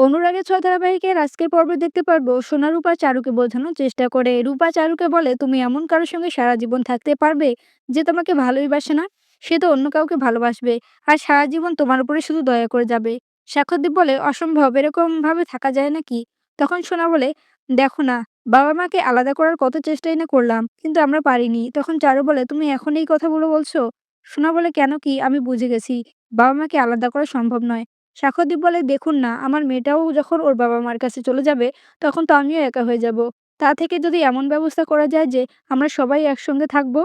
অনুরাগের ছোঁয়া ধারাবাহিকের আজকের পর্বে দেখতে পারব, সোনা রূপা চারুকে বোঝানোর চেষ্টা করে। রূপা চারুকে বলে, তুমি এমন কারোর সঙ্গে সারা জীবন থাকতে পারবে যে তোমাকে ভালোই বাসে না? সে তো অন্য কাউকে ভালোবাসবে। আর সারা জীবন তোমার উপরে শুধু দয়া করে যাবে। সাক্ষরদীপ বলে, অসম্ভব এরকম ভাবে থাকা যায় নাকি? তখন সোনা বলে, দেখো না, বাবা মাকে আলাদা করার কত চেষ্টাই না করলাম, কিন্তু আমরা পারিনি। তখন চারু বলে, তুমি এখন এই কথাগুলো বলছো? সোনা বলে, কেন কি? আমি বুঝে গেছি। বাবা মাকে আলাদা করা সম্ভব নয়। সাক্ষ্যদীপ বলে, "দেখুন না, আমার মেয়েটাও যখন ওর বাবা-মার কাছে চলে যাবে, তখন তো আমিও একা হয়ে যাব। তা থেকে যদি এমন ব্যবস্থা করা যায় যে, আমরা সবাই একসঙ্গে থাকব?"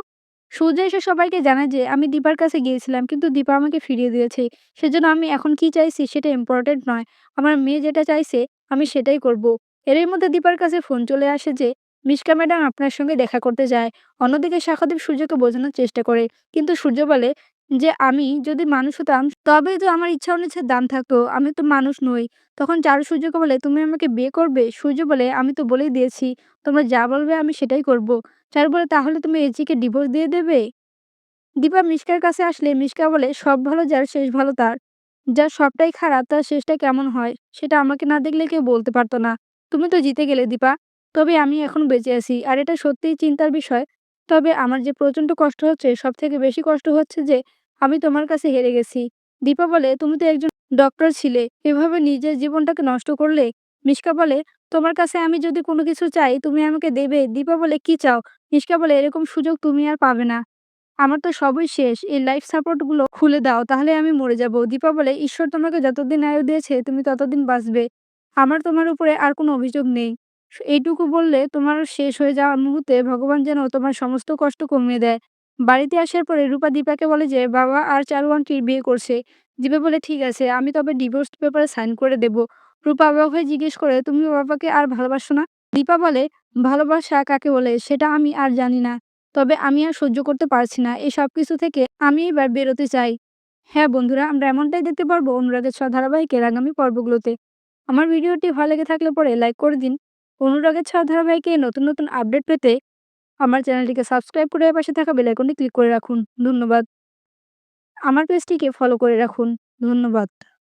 সূর্য এসে সবাইকে জানায় যে, "আমি দীপার কাছে গিয়েছিলাম, কিন্তু দীপা আমাকে ফিরিয়ে দিয়েছে। সেজন্য আমি এখন কি চাইছি সেটা ইম্পর্টেন্ট নয়। আমার মেয়ে যেটা চাইছে, আমি সেটাই করব।" এরই মধ্যে দীপার কাছে ফোন চলে আসে যে, "মিশকা ম্যাডাম আপনার সঙ্গে দেখা করতে যায়।" অন্যদিকে সাক্ষ্যদীপ সূর্যকে বোঝানোর চেষ্টা করে। কিন্তু সূর্য বলে, যে আমি যদি মানুষ হতাম তবেই তো আমার ইচ্ছা অনিচ্ছার দাম থাকতো। আমি তো মানুষ নই। তখন চারু সূর্যকে বলে, "তুমি আমাকে বিয়ে করবে?" সূর্য বলে, "আমি তো বলেই দিয়েছি। তোমরা যা বলবে আমি সেটাই করব।" চারু বলে, "তাহলে তুমি এজিকে ডিভোর্স দিয়ে দেবে?" দীপা মিশকার কাছে আসলে মিশকা বলে, "সব ভালো যার শেষ ভালো তার। যার সবটাই খারাপ তার শেষটা কেমন হয় সেটা আমাকে না দেখলে কেউ বলতে পারত না। তুমি তো জিতে গেলে দীপা। তবে আমি এখন বেঁচে আছি। আর এটা সত্যিই চিন্তার বিষয়। তবে আমার যে প্রচণ্ড কষ্ট হচ্ছে সব থেকে বেশি কষ্ট হচ্ছে যে আমি তোমার কাছে হেরে গেছি। দীপা বলে, "তুমি তো একজন ডক্টর ছিলে। এভাবে নিজের জীবনটাকে নষ্ট করলে?" মিশকা বলে, "তোমার কাছে আমি যদি কোনো কিছু চাই তুমি আমাকে দেবে?" দীপা বলে, "কি চাও?" মিশকা বলে, "এরকম সুযোগ তুমি আর পাবে না। আমার তো সবই শেষ। এই লাইফ সাপোর্টগুলো খুলে দাও তাহলে আমি মরে যাব।" দীপা বলে, "ঈশ্বর তোমাকে যতদিন আয়ু দিয়েছে তুমি ততদিন বাঁচবে। আমার তোমার উপরে আর কোনো অভিযোগ নেই। এইটুকু বললে তোমার শেষ হয়ে যাওয়ার মুহূর্তে ভগবান যেন তোমার সমস্ত কষ্ট কমিয়ে দেয়।" বাড়িতে আসার পরে রূপা দীপাকে বলে যে বাবা আর চারু বিয়ে করছে। দীপা বলে, "ঠিক আছে, আমি তবে ডিভোর্স পেপারে সাইন করে দেব।" রূপা অবাক হয়ে জিজ্ঞেস করে, "তুমি বাবাকে আর ভালোবাসো না?" দীপা বলে, "ভালোবাসা কাকে বলে সেটা আমি আর জানি না। তবে আমি আর সহ্য করতে পারছি না। এই সব কিছু থেকে আমি এবার বেরোতে চাই।" হ্যাঁ বন্ধুরা, আমরা এমনটাই দেখতে পারব অনুরাগের ছোঁয়া ধারাবাহিকের আগামী পর্বগুলোতে। আমার ভিডিওটি ভালো লেগে থাকলে পরে লাইক করে দিন। অনুরাগের ছোঁয়া নতুন নতুন আপডেট পেতে আমার চ্যানেলটিকে সাবস্ক্রাইব করে পাশে থাকা বেলাইকনটি ক্লিক করে রাখুন। ধন্যবাদ। আমার পেজটিকে ফলো করে রাখুন। ধন্যবাদ।